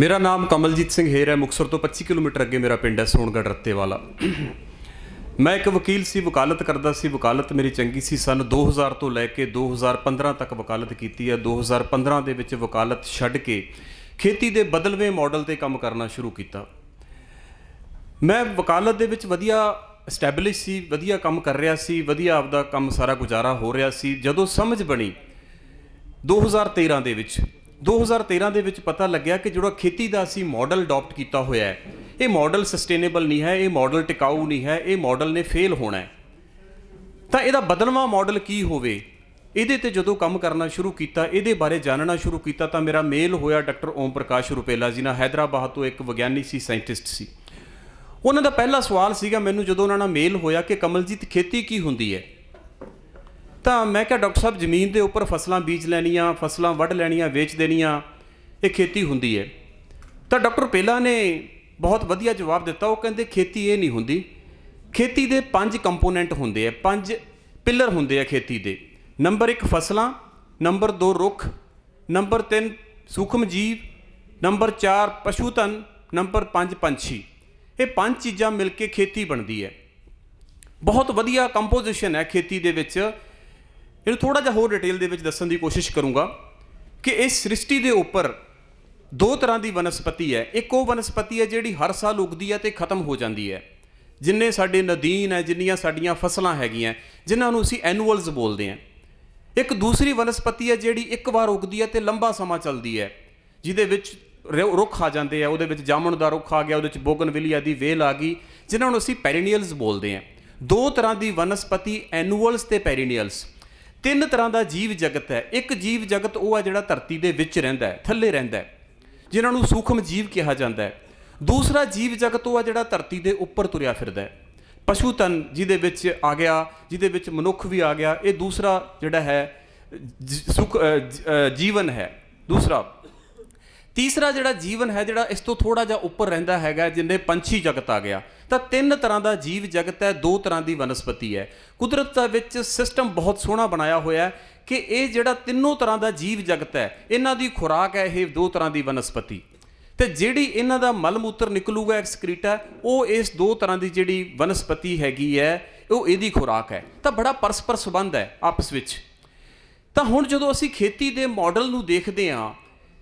ਮੇਰਾ ਨਾਮ ਕਮਲਜੀਤ ਸਿੰਘ ਹੇਰ ਹੈ, ਮੁਕਸਰ ਤੋਂ 25 ਕਿਲੋਮੀਟਰ ਅੱਗੇ ਮੇਰਾ ਪਿੰਡ ਹੈ ਸੋਨਗੜ ਰੱਤੇ ਵਾਲਾ ਮੈਂ ਇੱਕ ਵਕੀਲ ਸੀ, ਵਕਾਲਤ ਕਰਦਾ ਸੀ, ਵਕਾਲਤ ਮੇਰੀ ਚੰਗੀ ਸੀ, ਸਨ 2000 ਤੋਂ ਲੈ ਕੇ 2015 ਤੱਕ ਵਕਾਲਤ ਕੀਤੀ ਹੈ। 2015 ਦੇ ਵਿੱਚ ਵਕਾਲਤ ਛੱਡ ਕੇ ਖੇਤੀ ਦੇ ਬਦਲਵੇਂ ਮਾਡਲ ਤੇ ਕੰਮ ਕਰਨਾ ਸ਼ੁਰੂ ਕੀਤਾ। ਮੈਂ ਵਕਾਲਤ ਦੇ ਵਿੱਚ ਵਧੀਆ ਸਟੈਬਲਿਸ਼ ਸੀ, ਵਧੀਆ ਕੰਮ ਕਰ ਰਿਹਾ ਸੀ, ਵਧੀਆ ਆਪਦਾ ਕੰਮ ਸਾਰਾ ਗੁਜ਼ਾਰਾ ਹੋ ਰਿਹਾ ਸੀ। ਜਦੋਂ ਸਮਝ ਬਣੀ 2013 ਦੇ ਵਿੱਚ 2013 ਦੇ ਵਿੱਚ ਪਤਾ ਲੱਗਿਆ ਕਿ ਜਿਹੜਾ ਖੇਤੀ ਦਾ ਅਸੀਂ ਮਾਡਲ ਅਡਾਪਟ ਕੀਤਾ ਹੋਇਆ ਹੈ, ਇਹ ਮਾਡਲ ਸਸਟੇਨੇਬਲ ਨਹੀਂ ਹੈ, ਇਹ ਮਾਡਲ ਟਿਕਾਊ ਨਹੀਂ ਹੈ, ਇਹ ਮਾਡਲ ਨੇ ਫੇਲ ਹੋਣਾ ਹੈ। ਤਾਂ ਇਹਦਾ ਬਦਲਵਾ ਮਾਡਲ ਕੀ ਹੋਵੇ? ਇਹਦੇ ਤੇ ਜਦੋਂ ਕੰਮ ਕਰਨਾ ਸ਼ੁਰੂ ਕੀਤਾ, ਇਹਦੇ ਬਾਰੇ ਜਾਣਨਾ ਸ਼ੁਰੂ ਕੀਤਾ, ਤਾਂ ਮੇਰਾ ਮੇਲ ਹੋਇਆ ਡਾਕਟਰ ਓਮ ਪ੍ਰਕਾਸ਼ ਰੁਪੇਲਾ ਜੀ ਨਾਲ। ਹైదరాబాద్ ਤੋਂ ਇੱਕ ਵਿਗਿਆਨੀ ਸੀ, ਸਾਇੰਟਿਸਟ ਸੀ। ਉਹਨਾਂ ਦਾ ਪਹਿਲਾ ਸਵਾਲ ਸੀਗਾ ਮੈਨੂੰ ਜਦੋਂ ਉਹਨਾਂ ਨਾਲ ਮੇਲ ਹੋਇਆ ਕਿ ਕਮਲਜੀਤ, ਖੇਤੀ ਕੀ ਹੁੰਦੀ ਹੈ? ਤਾਂ ਮੈਂ ਕਿਹਾ, ਡਾਕਟਰ ਸਾਹਿਬ, ਜ਼ਮੀਨ ਦੇ ਉੱਪਰ ਫਸਲਾਂ ਬੀਜ ਲੈਣੀਆਂ, ਫਸਲਾਂ ਵੱਢ ਲੈਣੀਆਂ, ਵੇਚ ਦੇਣੀਆਂ, ਇਹ ਖੇਤੀ ਹੁੰਦੀ ਹੈ। ਤਾਂ ਡਾਕਟਰ ਪਹਿਲਾ ਨੇ ਬਹੁਤ ਵਧੀਆ ਜਵਾਬ ਦਿੱਤਾ। ਉਹ ਕਹਿੰਦੇ, ਖੇਤੀ ਇਹ ਨਹੀਂ ਹੁੰਦੀ। ਖੇਤੀ ਦੇ ਪੰਜ ਕੰਪੋਨੈਂਟ ਹੁੰਦੇ ਆ, ਪੰਜ ਪਿੱਲਰ ਹੁੰਦੇ ਆ ਖੇਤੀ ਦੇ। ਨੰਬਰ 1 ਫਸਲਾਂ, ਨੰਬਰ 2 ਰੁੱਖ, ਨੰਬਰ 3 ਸੂਖਮ ਜੀਵ, ਨੰਬਰ 4 ਪਸ਼ੂ ਧਨ, ਨੰਬਰ 5 ਪੰਛੀ। ਇਹ ਪੰਜ ਚੀਜ਼ਾਂ ਮਿਲ ਕੇ ਖੇਤੀ ਬਣਦੀ ਹੈ। ਬਹੁਤ ਵਧੀਆ ਕੰਪੋਜੀਸ਼ਨ ਹੈ ਖੇਤੀ ਦੇ ਵਿੱਚ। ਇਹਨੂੰ ਥੋੜਾ ਜਿਹਾ ਹੋਰ ਡਿਟੇਲ ਦੇ ਵਿੱਚ ਦੱਸਣ ਦੀ ਕੋਸ਼ਿਸ਼ ਕਰੂੰਗਾ ਕਿ ਇਸ ਸ੍ਰਿਸ਼ਟੀ ਦੇ ਉੱਪਰ ਦੋ ਤਰ੍ਹਾਂ ਦੀ ਵਨਸਪਤੀ ਹੈ। ਇੱਕ ਉਹ ਵਨਸਪਤੀ ਹੈ ਜਿਹੜੀ ਹਰ ਸਾਲ ਉਗਦੀ ਹੈ ਤੇ ਖਤਮ ਹੋ ਜਾਂਦੀ ਹੈ। ਜਿੰਨੇ ਸਾਡੇ ਨਦੀਨ ਹੈ, ਜਿੰਨੀਆਂ ਸਾਡੀਆਂ ਫਸਲਾਂ ਹੈਗੀਆਂ, ਜਿਨ੍ਹਾਂ ਨੂੰ ਅਸੀਂ ਐਨੂਅਲਸ ਬੋਲਦੇ ਹਾਂ। ਇੱਕ ਦੂਸਰੀ ਵਨਸਪਤੀ ਹੈ ਜਿਹੜੀ ਇੱਕ ਵਾਰ ਉਗਦੀ ਹੈ ਤੇ ਲੰਬਾ ਸਮਾਂ ਚੱਲਦੀ ਹੈ, ਜਿਹਦੇ ਵਿੱਚ ਰੁ- ਰੁੱਖ ਆ ਜਾਂਦੇ ਆ। ਉਹਦੇ ਵਿੱਚ ਜਾਮਣ ਦਾ ਰੁੱਖ ਆ ਗਿਆ, ਉਹਦੇ ਵਿੱਚ ਬੋਗਨਵਿਲੀਆ ਦੀ ਵੇਲ ਆ ਗਈ, ਜਿਨ੍ਹਾਂ ਨੂੰ ਅਸੀਂ ਪੈਰੀਨੀਅਲਸ ਬੋਲਦੇ ਹਾਂ। ਦੋ ਤਰ੍ਹਾਂ ਦੀ ਵਨਸਪਤੀ ਐਨੂਅਲਸ ਤੇ ਪੈਰੀਨੀਅਲਸ ਤਿੰਨ ਤਰ੍ਹਾਂ ਦਾ ਜੀਵ ਜਗਤ ਹੈ। ਇੱਕ ਜੀਵ ਜਗਤ ਉਹ ਹੈ ਜਿਹੜਾ ਧਰਤੀ ਦੇ ਵਿੱਚ ਰਹਿੰਦਾ ਹੈ, ਥੱਲੇ ਰਹਿੰਦਾ ਹੈ, ਜਿਨ੍ਹਾਂ ਨੂੰ ਸੂਖਮ ਜੀਵ ਕਿਹਾ ਜਾਂਦਾ ਹੈ। ਦੂਸਰਾ ਜੀਵ ਜਗਤ ਉਹ ਹੈ ਜਿਹੜਾ ਧਰਤੀ ਦੇ ਉੱਪਰ ਤੁਰਿਆ ਫਿਰਦਾ ਹੈ। ਪਸ਼ੂ ਧਨ ਜਿਹਦੇ ਵਿੱਚ ਆ ਗਿਆ, ਜਿਹਦੇ ਵਿੱਚ ਮਨੁੱਖ ਵੀ ਆ ਗਿਆ, ਇਹ ਦੂਸਰਾ ਜਿਹੜਾ ਹੈ, ਜ- ਸੁਖ ਜੀਵਨ ਹੈ। ਦੂਸਰਾ ਤੀਸਰਾ ਜਿਹੜਾ ਜੀਵਨ ਹੈ, ਜਿਹੜਾ ਇਸ ਤੋਂ ਥੋੜਾ ਜਿਹਾ ਉੱਪਰ ਰਹਿੰਦਾ ਹੈਗਾ, ਜਿੰਨੇ ਪੰਛੀ ਜਗਤ ਆ ਗਿਆ, ਤਾਂ ਤਿੰਨ ਤਰ੍ਹਾਂ ਦਾ ਜੀਵ ਜਗਤ ਹੈ, ਦੋ ਤਰ੍ਹਾਂ ਦੀ ਵਨਸਪਤੀ ਹੈ। ਕੁਦਰਤ ਦਾ ਵਿੱਚ ਸਿਸਟਮ ਬਹੁਤ ਸੋਹਣਾ ਬਣਾਇਆ ਹੋਇਆ ਹੈ ਕਿ ਇਹ ਜਿਹੜਾ ਤਿੰਨੋਂ ਤਰ੍ਹਾਂ ਦਾ ਜੀਵ ਜਗਤ ਹੈ, ਇਹਨਾਂ ਦੀ ਖੁਰਾਕ ਹੈ ਇਹ ਦੋ ਤਰ੍ਹਾਂ ਦੀ ਵਨਸਪਤੀ। ਤੇ ਜਿਹੜੀ ਇਹਨਾਂ ਦਾ ਮਲ ਮੂਤਰ ਨਿਕਲੂਗਾ ਐਕਸਕ੍ਰੀਟਾ ਉਹ ਇਸ ਦੋ ਤਰ੍ਹਾਂ ਦੀ ਜਿਹੜੀ ਵਨਸਪਤੀ ਹੈਗੀ ਹੈ, ਉਹ ਇਹਦੀ ਖੁਰਾਕ ਹੈ। ਤਾਂ ਬੜਾ ਪਰਸਪਰ ਸੰਬੰਧ ਹੈ ਆਪਸ ਵਿੱਚ। ਤਾਂ ਹੁਣ ਜਦੋਂ ਅਸੀਂ ਖੇਤੀ ਦੇ ਮਾਡਲ ਨੂੰ ਦੇਖਦੇ ਹਾਂ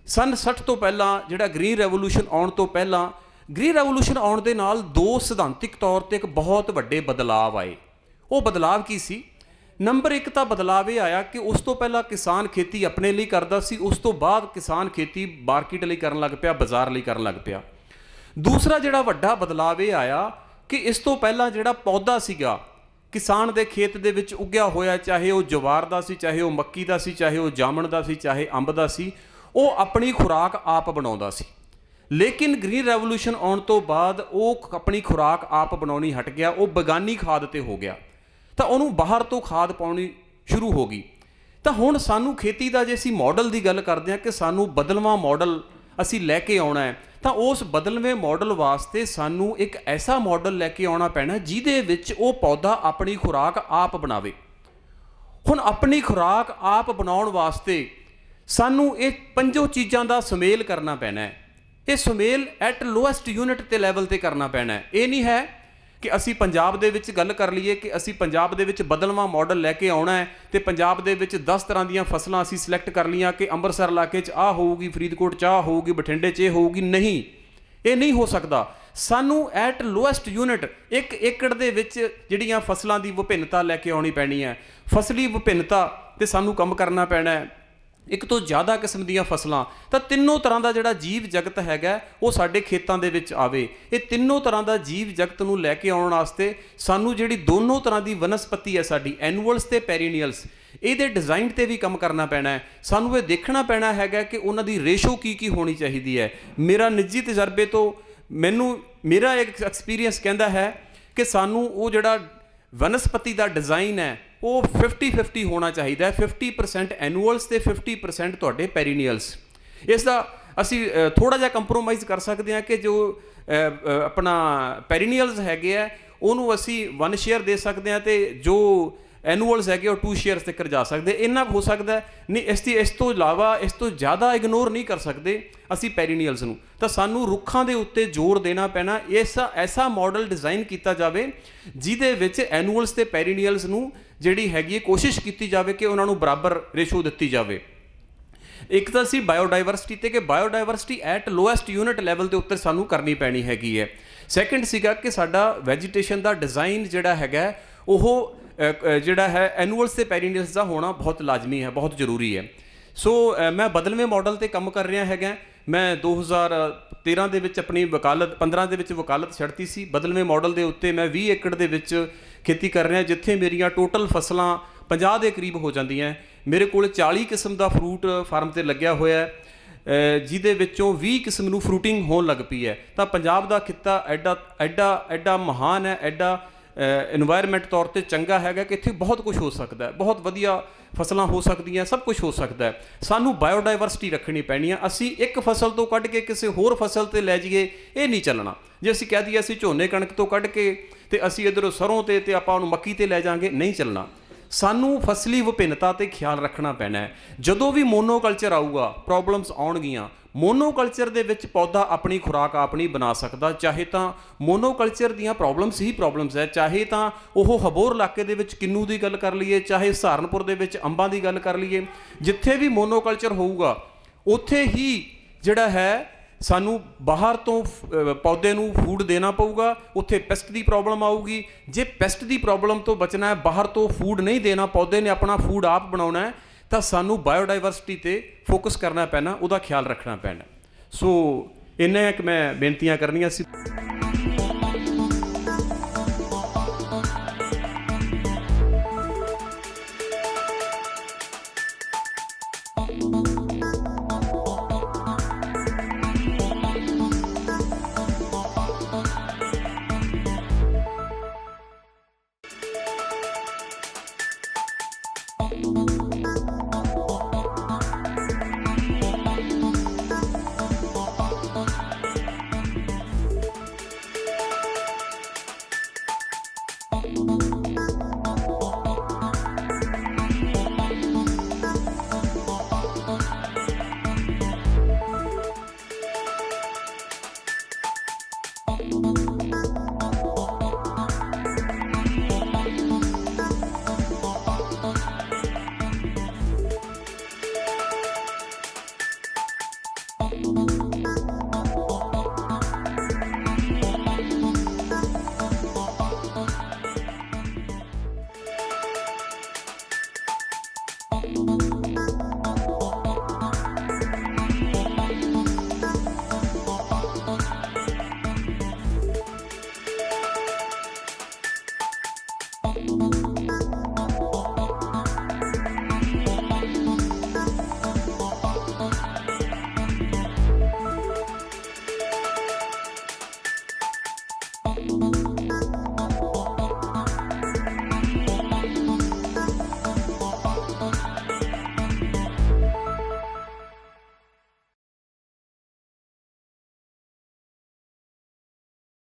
ਸਨ 60 ਤੋਂ ਪਹਿਲਾਂ ਜਿਹੜਾ ਗ੍ਰੀਨ ਰੈਵੋਲੂਸ਼ਨ ਆਉਣ ਤੋਂ ਪਹਿਲਾਂ, ਗ੍ਰੀਨ ਰੈਵੋਲੂਸ਼ਨ ਆਉਣ ਦੇ ਨਾਲ ਦੋ ਸਿਧਾਂਤਿਕ ਤੌਰ ਤੇ ਇੱਕ ਬਹੁਤ ਵੱਡੇ ਬਦਲਾਅ ਆਏ। ਉਹ ਬਦਲਾਅ ਕੀ ਸੀ? ਨੰਬਰ 1 ਤਾਂ ਬਦਲਾਅ ਇਹ ਆਇਆ ਕਿ ਉਸ ਤੋਂ ਪਹਿਲਾਂ ਕਿਸਾਨ ਖੇਤੀ ਆਪਣੇ ਲਈ ਕਰਦਾ ਸੀ, ਉਸ ਤੋਂ ਬਾਅਦ ਕਿਸਾਨ ਖੇਤੀ ਮਾਰਕੀਟ ਲਈ ਕਰਨ ਲੱਗ ਪਿਆ, ਬਾਜ਼ਾਰ ਲਈ ਕਰਨ ਲੱਗ ਪਿਆ। ਦੂਸਰਾ ਜਿਹੜਾ ਵੱਡਾ ਬਦਲਾਅ ਇਹ ਆਇਆ ਕਿ ਇਸ ਤੋਂ ਪਹਿਲਾਂ ਜਿਹੜਾ ਪੌਦਾ ਸੀਗਾ, ਕਿਸਾਨ ਦੇ ਖੇਤ ਦੇ ਵਿੱਚ ਉੱਗਿਆ ਹੋਇਆ, ਚਾਹੇ ਉਹ ਜਵਾਰ ਦਾ ਸੀ, ਚਾਹੇ ਉਹ ਮੱਕੀ ਦਾ ਸੀ, ਚਾਹੇ ਉਹ ਜਾਮਣ ਦਾ ਸੀ, ਚਾਹੇ ਅੰਬ ਦਾ ਸੀ ਉਹ ਆਪਣੀ ਖੁਰਾਕ ਆਪ ਬਣਾਉਂਦਾ ਸੀ। ਲੇਕਿਨ ਗ੍ਰੀਨ ਰੈਵੋਲੂਸ਼ਨ ਆਉਣ ਤੋਂ ਬਾਅਦ ਉਹ ਆਪਣੀ ਖੁਰਾਕ ਆਪ ਬਣਾਉਣੀ ਹਟ ਗਿਆ, ਉਹ ਬਗਾਨੀ ਖਾਦ ਤੇ ਹੋ ਗਿਆ। ਤਾਂ ਉਹਨੂੰ ਬਾਹਰ ਤੋਂ ਖਾਦ ਪਾਉਣੀ ਸ਼ੁਰੂ ਹੋ ਗਈ। ਤਾਂ ਹੁਣ ਸਾਨੂੰ ਖੇਤੀ ਦਾ ਜੇ ਅਸੀਂ ਮਾਡਲ ਦੀ ਗੱਲ ਕਰਦੇ ਹਾਂ ਕਿ ਸਾਨੂੰ ਬਦਲਵਾਂ ਮਾਡਲ ਅਸੀਂ ਲੈ ਕੇ ਆਉਣਾ ਹੈ, ਤਾਂ ਉਸ ਬਦਲਵੇਂ ਮਾਡਲ ਵਾਸਤੇ ਸਾਨੂੰ ਇੱਕ ਐਸਾ ਮਾਡਲ ਲੈ ਕੇ ਆਉਣਾ ਪੈਣਾ ਜਿਹਦੇ ਵਿੱਚ ਉਹ ਪੌਦਾ ਆਪਣੀ ਖੁਰਾਕ ਆਪ ਬਣਾਵੇ। ਹੁਣ ਆਪਣੀ ਖੁਰਾਕ ਆਪ ਬਣਾਉਣ ਵਾਸਤੇ ਸਾਨੂੰ ਇਹ ਪੰਜੋ ਚੀਜ਼ਾਂ ਦਾ ਸੁਮੇਲ ਕਰਨਾ ਪੈਣਾ ਹੈ। ਇਹ ਸੁਮੇਲ ਐਟ ਲੋਐਸਟ ਯੂਨਿਟ ਤੇ ਲੈਵਲ ਤੇ ਕਰਨਾ ਪੈਣਾ ਹੈ। ਇਹ ਨਹੀਂ ਹੈ ਕਿ ਅਸੀਂ ਪੰਜਾਬ ਦੇ ਵਿੱਚ ਗੱਲ ਕਰ ਲਈਏ ਕਿ ਅਸੀਂ ਪੰਜਾਬ ਦੇ ਵਿੱਚ ਬਦਲਵਾਂ ਮਾਡਲ ਲੈ ਕੇ ਆਉਣਾ ਹੈ ਤੇ ਪੰਜਾਬ ਦੇ ਵਿੱਚ 10 ਤਰ੍ਹਾਂ ਦੀਆਂ ਫਸਲਾਂ ਅਸੀਂ ਸਿਲੈਕਟ ਕਰ ਲਈਆਂ ਕਿ ਅੰਮ੍ਰਿਤਸਰ ਇਲਾਕੇ 'ਚ ਆ ਹੋਊਗੀ, ਫਰੀਦਕੋਟ 'ਚ ਆ ਹੋਊਗੀ, ਬਠਿੰਡੇ 'ਚ ਇਹ ਹੋਊਗੀ। ਨਹੀਂ, ਇਹ ਨਹੀਂ ਹੋ ਸਕਦਾ। ਸਾਨੂੰ ਐਟ ਲੋਐਸਟ ਯੂਨਿਟ ਇੱਕ ਏਕੜ ਦੇ ਵਿੱਚ ਜਿਹੜੀਆਂ ਫਸਲਾਂ ਦੀ ਵਿਭਿੰਨਤਾ ਲੈ ਕੇ ਆਉਣੀ ਪੈਣੀ ਹੈ। ਫਸਲੀ ਵਿਭਿੰਨਤਾ ਤੇ ਸਾਨੂੰ ਕੰਮ ਕਰਨਾ ਪੈਣਾ ਹੈ। ਇੱਕ ਤੋਂ ਜ਼ਿਆਦਾ ਕਿਸਮ ਦੀਆਂ ਫਸਲਾਂ, ਤਾਂ ਤਿੰਨੋਂ ਤਰ੍ਹਾਂ ਦਾ ਜਿਹੜਾ ਜੀਵ ਜਗਤ ਹੈਗਾ, ਉਹ ਸਾਡੇ ਖੇਤਾਂ ਦੇ ਵਿੱਚ ਆਵੇ। ਇਹ ਤਿੰਨੋਂ ਤਰ੍ਹਾਂ ਦਾ ਜੀਵ ਜਗਤ ਨੂੰ ਲੈ ਕੇ ਆਉਣ ਵਾਸਤੇ ਸਾਨੂੰ ਜਿਹੜੀ ਦੋਨੋਂ ਤਰ੍ਹਾਂ ਦੀ ਵਨਸਪਤੀ ਹੈ ਸਾਡੀ, ਐਨੂਅਲਸ ਤੇ ਪੈਰੀਨੀਅਲਸ, ਇਹਦੇ ਡਿਜ਼ਾਈਨ ਤੇ ਵੀ ਕੰਮ ਕਰਨਾ ਪੈਣਾ ਹੈ। ਸਾਨੂੰ ਇਹ ਦੇਖਣਾ ਪੈਣਾ ਹੈਗਾ ਕਿ ਉਹਨਾਂ ਦੀ ਰੇਸ਼ੋ ਕੀ ਕੀ ਹੋਣੀ ਚਾਹੀਦੀ ਹੈ। ਮੇਰਾ ਨਿੱਜੀ ਤਜਰਬੇ ਤੋਂ ਮੈਨੂੰ, ਮੇਰਾ ਇੱਕ ਐਕਸਪੀਰੀਅੰਸ ਕਹਿੰਦਾ ਹੈ ਕਿ ਸਾਨੂੰ ਉਹ ਜਿਹੜਾ ਵਨਸਪਤੀ ਦਾ ਡਿਜ਼ਾਈਨ ਹੈ ਉਹ 50-50 ਹੋਣਾ ਚਾਹੀਦਾ ਹੈ 50% ਐਨੂਅਲਸ ਤੇ 50% ਤੁਹਾਡੇ ਪੈਰੀਨੀਅਲਸ ਇਸ ਦਾ ਅਸੀਂ ਥੋੜਾ ਜਿਹਾ ਕੰਪਰੋਮਾਈਜ਼ ਕਰ ਸਕਦੇ ਹਾਂ ਕਿ ਜੋ ਆਪਣਾ ਪੈਰੀਨੀਅਲਸ ਹੈਗੇ ਆ, ਉਹਨੂੰ ਅਸੀਂ ਵਨ ਸ਼ੇਅਰ ਦੇ ਸਕਦੇ ਹਾਂ ਤੇ ਜੋ ਐਨੂਅਲਸ ਹੈਗੇ ਉਹ 2 ਸ਼ੇਅਰਸ ਤੱਕ ਜਾ ਸਕਦੇ। ਇੰਨਾ ਕੁ ਹੋ ਸਕਦਾ ਨਹੀਂ, ਇਸ ਦੀ ਇਸ ਤੋਂ ਇਲਾਵਾ ਇਸ ਤੋਂ ਜ਼ਿਆਦਾ ਇਗਨੋਰ ਨਹੀਂ ਕਰ ਸਕਦੇ ਅਸੀਂ ਪੈਰੀਨੀਅਲਸ ਨੂੰ। ਤਾਂ ਸਾਨੂੰ ਰੁੱਖਾਂ ਦੇ ਉੱਤੇ ਜ਼ੋਰ ਦੇਣਾ ਪੈਣਾ ਇਸ ਐਸਾ ਮਾਡਲ ਡਿਜ਼ਾਈਨ ਕੀਤਾ ਜਾਵੇ, ਜਿਹਦੇ ਵਿੱਚ ਐਨੂਅਲਸ ਤੇ ਪੈਰੀਨੀਅਲਸ ਨੂੰ ਜਿਹੜੀ ਹੈਗੀ ਹੈ, ਕੋਸ਼ਿਸ਼ ਕੀਤੀ ਜਾਵੇ ਕਿ ਉਹਨਾਂ ਨੂੰ ਬਰਾਬਰ ਰੇਸ਼ੋ ਦਿੱਤੀ ਜਾਵੇ। ਇੱਕ ਤਾਂ ਸੀ ਬਾਇਓਡਾਇਵਰਸਿਟੀ ਤੇ ਕਿ biodiversity at lowest unit level ਦੇ ਉੱਤੇ ਸਾਨੂੰ ਕਰਨੀ ਪੈਣੀ ਹੈਗੀ ਹੈ। ਸੈਕੰਡ ਸੀਗਾ ਕਿ ਸਾਡਾ ਵੈਜੀਟੇਸ਼ਨ ਦਾ ਡਿਜ਼ਾਈਨ ਜਿਹੜਾ ਹੈਗਾ, ਉਹ ਜਿਹੜਾ ਹੈ ਐਨੂਅਲਸ ਤੇ ਪੈਰੀਨਸ ਦਾ ਹੋਣਾ ਬਹੁਤ ਲਾਜ਼ਮੀ ਹੈ, ਬਹੁਤ ਜ਼ਰੂਰੀ ਹੈ। ਸੋ ਮੈਂ ਬਦਲਵੇਂ ਮਾਡਲ ਤੇ ਕੰਮ ਕਰ ਰਿਹਾ ਹੈਗਾ। ਮੈਂ 2013 ਦੇ ਵਿੱਚ ਆਪਣੀ ਵਕਾਲਤ 15 ਦੇ ਵਿੱਚ ਵਕਾਲਤ ਛੱਡਤੀ ਸੀ। ਬਦਲਵੇਂ ਮਾਡਲ ਦੇ ਉੱਤੇ ਮੈਂ 20 ਏਕੜ ਦੇ ਵਿੱਚ ਖੇਤੀ ਕਰ ਰਿਹਾ, ਜਿੱਥੇ ਮੇਰੀਆਂ ਟੋਟਲ ਫਸਲਾਂ 50 ਦੇ ਕਰੀਬ ਹੋ ਜਾਂਦੀਆਂ ਮੇਰੇ ਕੋਲ 40 ਕਿਸਮ ਦਾ ਫਰੂਟ ਫਾਰਮ ਤੇ ਲੱਗਿਆ ਹੋਇਆ ਹੈ। ਜਿਹਦੇ ਵਿੱਚੋਂ 20 ਕਿਸਮ ਨੂੰ ਫਰੂਟਿੰਗ ਹੋਣ ਲੱਗ ਪਈ ਹੈ। ਤਾਂ ਪੰਜਾਬ ਦਾ ਖਿੱਤਾ ਐਡਾ ਐਡਾ ਐਡਾ ਮਹਾਨ ਹੈ, ਐਡਾ এনवायरमेंट ਤੌਰ ਤੇ ਚੰਗਾ ਹੈਗਾ ਕਿ ਇੱਥੇ ਬਹੁਤ ਕੁਝ ਹੋ ਸਕਦਾ ਹੈ, ਬਹੁਤ ਵਧੀਆ ਫਸਲਾਂ ਹੋ ਸਕਦੀਆਂ, ਸਭ ਕੁਝ ਹੋ ਸਕਦਾ ਹੈ। ਸਾਨੂੰ ਬਾਇਓਡਾਈਵਰਸਿਟੀ ਰੱਖਣੀ ਪੈਣੀ ਆ, ਅਸੀਂ ਇੱਕ ਫਸਲ ਤੋਂ ਕੱਢ ਕੇ ਕਿਸੇ ਹੋਰ ਫਸਲ ਤੇ ਲੈ ਜਾਈਏ, ਇਹ ਨਹੀਂ ਚੱਲਣਾ। ਜੇ ਅਸੀਂ ਕਹਿ ਦਈਏ ਅਸੀਂ ਝੋਨੇ ਕਣਕ ਤੋਂ ਕੱਢ ਕੇ ਤੇ ਅਸੀਂ ਇਧਰੋਂ ਸਰੋਂ ਤੇ ਤੇ ਆਪਾਂ ਉਹਨੂੰ ਮੱਕੀ ਤੇ ਲੈ ਜਾਾਂਗੇ, ਨਹੀਂ ਚੱਲਣਾ। ਸਾਨੂੰ ਫਸਲੀ ਵਿਭਿੰਨਤਾ ਤੇ ਖਿਆਲ ਰੱਖਣਾ ਪੈਣਾ ਹੈ। ਜਦੋਂ ਵੀ ਮੋਨੋਕਲਚਰ ਆਊਗਾ ਪ੍ਰੋਬਲਮਸ ਆਉਣਗੀਆਂ ਮੋਨੋਕਲਚਰ ਦੇ ਵਿੱਚ ਪੌਦਾ ਆਪਣੀ ਖੁਰਾਕ ਆਪਣੀ ਬਣਾ ਸਕਦਾ, ਚਾਹੇ ਤਾਂ ਮੋਨੋਕਲਚਰ ਦੀਆਂ ਪ੍ਰੋਬਲਮਸ ਹੀ ਪ੍ਰੋਬਲਮਸ ਹੈ, ਚਾਹੇ ਤਾਂ ਉਹ ਹਬੋਰ ਇਲਾਕੇ ਦੇ ਵਿੱਚ ਕਿੰਨੂ ਦੀ ਗੱਲ ਕਰ ਲਈਏ, ਚਾਹੇ ਸਹਾਰਨਪੁਰ ਦੇ ਵਿੱਚ ਅੰਬਾਂ ਦੀ ਗੱਲ ਕਰ ਲਈਏ, ਜਿੱਥੇ ਵੀ ਮੋਨੋਕਲਚਰ ਹੋਊਗਾ, ਉੱਥੇ ਹੀ ਜਿਹੜਾ ਹੈ, ਸਾਨੂੰ ਬਾਹਰ ਤੋਂ ਪੌਦੇ ਨੂੰ ਫੂਡ ਦੇਣਾ ਪਊਗਾ, ਉੱਥੇ ਪੈਸਟ ਦੀ ਪ੍ਰੋਬਲਮ ਆਊਗੀ। ਜੇ ਪੈਸਟ ਦੀ ਪ੍ਰੋਬਲਮ ਤੋਂ ਬਚਣਾ ਹੈ, ਬਾਹਰ ਤੋਂ ਫੂਡ ਨਹੀਂ ਦੇਣਾ, ਪੌਦੇ ਨੇ ਆਪਣਾ ਫੂਡ ਆਪ ਬਣਾਉਣਾ ਹੈ ਤਾਂ ਸਾਨੂੰ ਬਾਇਓਡਾਇਵਰਸਿਟੀ ਤੇ ਫੋਕਸ ਕਰਨਾ ਪੈਣਾ, ਉਹਦਾ ਖਿਆਲ ਰੱਖਣਾ ਪੈਣਾ। ਸੋ ਇੰਨੇ ਕਿ ਮੈਂ ਬੇਨਤੀਆਂ ਕਰਨੀਆਂ ਸੀ।